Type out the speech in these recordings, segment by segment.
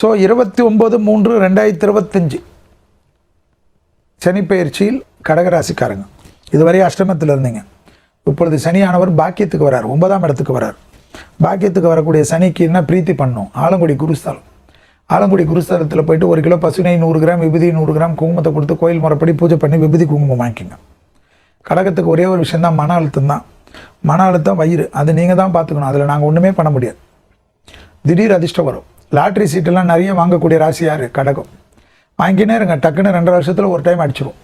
So இருபத்தி ஒம்பது மூன்று ரெண்டாயிரத்தி இருபத்தஞ்சி சனிப்பெயர்ச்சியில் கடகராசிக்காரங்க. இதுவரை அஷ்டமத்தில் இருந்தீங்க. இப்பொழுது சனியானவர் பாக்கியத்துக்கு வரார். ஒன்பதாம் இடத்துக்கு வரார். பாக்கியத்துக்கு வரக்கூடிய சனிக்கு என்ன பிரீத்தி பண்ணும்? ஆலங்குடி குருஸ்தலம். ஆலங்குடி குருஸ்தலத்தில் போயிட்டு ஒரு கிலோ பசுனை நூறு கிராம் விபதி நூறு கிராம் குங்குமத்தை கொடுத்து கோயில் முறைப்படி பூஜை பண்ணி விபதி குங்குமம் வாங்கிக்கோங்க. கடகத்துக்கு ஒரே ஒரு விஷயம் தான் மன அழுத்தம் தான். மன அழுத்தம் வயிறு. அது நீங்கள் தான் பார்த்துக்கணும். அதில் நாங்கள் ஒன்றுமே பண்ண முடியாது. திடீர் அதிர்ஷ்டம் வரும். லாட்ரி சீட்டெல்லாம் நிறைய வாங்கக்கூடிய ராசி யார்? கடகம். வாங்கினே இருங்க. டக்குன்னு ரெண்டரை வருஷத்தில் ஒரு டைம் அடிச்சிடும்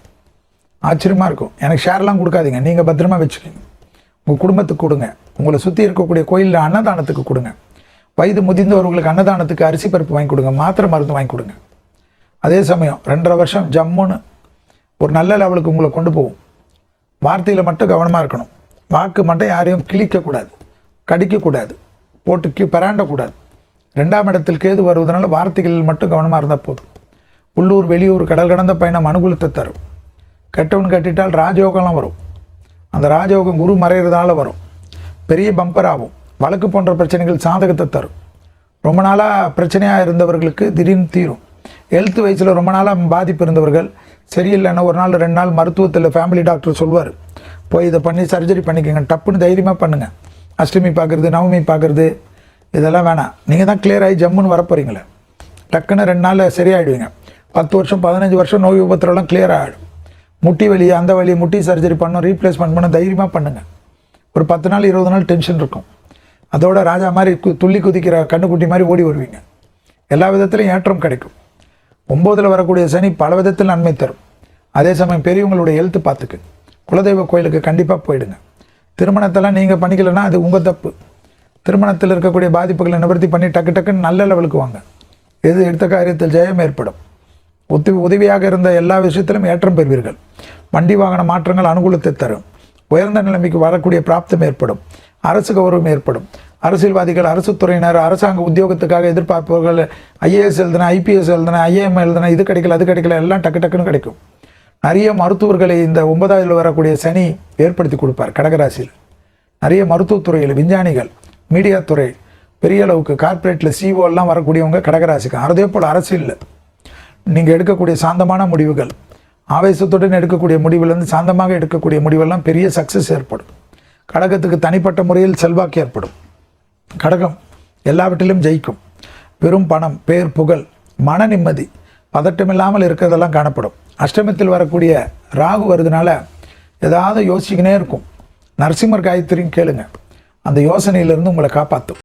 ஆச்சரியமாக இருக்கும். எனக்கு ஷேர்லாம் கொடுக்காதீங்க. நீங்கள் பத்திரமா வச்சுக்கோங்க. உங்கள் குடும்பத்துக்கு கொடுங்க. உங்களை சுற்றி இருக்கக்கூடிய கோயிலில் அன்னதானத்துக்கு கொடுங்க. வயது முதிர்ந்தவர்களுக்கு அன்னதானத்துக்கு அரிசி பருப்பு வாங்கி கொடுங்க. மாத்திரை மருந்து வாங்கி கொடுங்க. அதே சமயம் ரெண்டரை வருஷம் ஜம்முன்னு ஒரு நல்ல லெவலுக்கு உங்களை கொண்டு போகும். வார்த்தையில் மட்டும் கவனமாக இருக்கணும். வாக்கு மட்டும் யாரையும் கிழிக்கக்கூடாது. கடிக்கக்கூடாது. போட்டு கி பராண்டக்கூடாது. ரெண்டாம் இடத்தில் கேது வருவதனால வார்த்தைகளில் மட்டும் கவனமாக இருந்தால் போதும். உள்ளூர் வெளியூர் கடல் கடந்த பயணம் அனுகூலத்தை தரும். கெட்டவன் கட்டிட்டால் ராஜயோகம்லாம் வரும். அந்த ராஜயோகம் குரு மறைகிறதால வரும். பெரிய பம்பர் ஆகும். வழக்கு போன்ற பிரச்சனைகள் சாதகத்தை தரும். ரொம்ப நாளாக பிரச்சனையாக இருந்தவர்களுக்கு திடீர்னு தீரும். ஹெல்த் வயசில் ரொம்ப நாளாக பாதிப்பு இருந்தவர்கள் சரியில்லைன்னா ஒரு நாள் ரெண்டு நாள் மருத்துவத்தில் ஃபேமிலி டாக்டர் சொல்வார். போய் இதை பண்ணி சர்ஜரி பண்ணிக்கோங்க. டப்புன்னு தைரியமாக பண்ணுங்கள் அஷ்டமி பார்க்குறது நவமி பார்க்குறது இதெல்லாம் வேணாம். நீங்கள் தான் கிளியர் ஆகி ஜம்முன்னு வரப்போறீங்களே டக்குன்னு ரெண்டு நாளில் சரியாயிடுவீங்க. பத்து வருஷம் பதினஞ்சு வருஷம் நோய் விபத்துலாம் கிளியர் ஆகிடும். முட்டி வலி அந்த வலி முட்டி சர்ஜரி பண்ணணும் ரீப்ளேஸ்மெண்ட் பண்ண தைரியமாக பண்ணுங்கள் ஒரு பத்து நாள் இருபது நாள் டென்ஷன் இருக்கும். அதோட ராஜா மாதிரி கு- துள்ளி குதிக்கிற கண்ணுக்குட்டி மாதிரி ஓடி வருவீங்க. எல்லா விதத்திலையும் ஏற்றம் கிடைக்கும். ஒம்போதில் வரக்கூடிய சனி பல விதத்தில் நன்மை தரும். அதே சமயம் பெரியவங்களுடைய ஹெல்த்து பார்த்துக்கு. குலதெய்வ கோயிலுக்கு கண்டிப்பாக போயிடுங்க. திருமணத்தெல்லாம் நீங்கள் பண்ணிக்கலைன்னா அது உங்கள் தப்பு. திருமணத்தில் இருக்கக்கூடிய பாதிப்புகளை நிவர்த்தி பண்ணி டக்கு டக்குன்னு நல்ல லெவலுக்கு வாங்க. எது எடுத்த காரியத்தில் ஜெயம் ஏற்படும். உதவி உதவியாக இருந்த எல்லா விஷயத்திலும் ஏற்றம் பெறுவீர்கள். வண்டி வாகன மாற்றங்கள் அனுகூலத்தை தரும். உயர்ந்த நிலைமைக்கு வரக்கூடிய பிராப்தம் ஏற்படும். அரசு கௌரவம் ஏற்படும். அரசியல்வாதிகள் அரசு துறையினர் அரசாங்க உத்தியோகத்துக்காக எதிர்பார்ப்பவர்கள் ஐஏஎஸ் எழுதுன ஐபிஎஸ் எழுதுன ஐஏஎம் எழுதுன இது கிடைக்கல அது கிடைக்கல எல்லாம் டக்கு டக்குன்னு கிடைக்கும். நிறைய மருத்துவர்களை இந்த ஒன்பதாவதுல வரக்கூடிய சனி ஏற்படுத்தி கொடுப்பார் கடகராசியில். நிறைய மருத்துவத்துறையில் விஞ்ஞானிகள் மீடியா துறை பெரிய அளவுக்கு கார்ப்பரேட்டில் சிஓ எல்லாம் வரக்கூடியவங்க கடகராசிக்கு. அதே போல் அரசியலில். நீங்கள் எடுக்கக்கூடிய சாந்தமான முடிவுகள் ஆவேசத்துடன் எடுக்கக்கூடிய முடிவுலேருந்து சாந்தமாக எடுக்கக்கூடிய முடிவெல்லாம் பெரிய சக்ஸஸ் ஏற்படும். கடகத்துக்கு தனிப்பட்ட முறையில் செல்வாக்கு ஏற்படும். கடகம் எல்லாவற்றிலும் ஜெயிக்கும். பெரும் பணம் பேர் புகழ் மன நிம்மதி பதட்டமில்லாமல் இருக்கிறதெல்லாம் காணப்படும். அஷ்டமத்தில் வரக்கூடிய ராகு வருதுனால ஏதாவது யோசிக்கினே இருக்கும். நரசிம்மர் காயத்ரியும் கேளுங்கள் அந்த யோசனையிலிருந்து உங்களை காப்பாற்றும்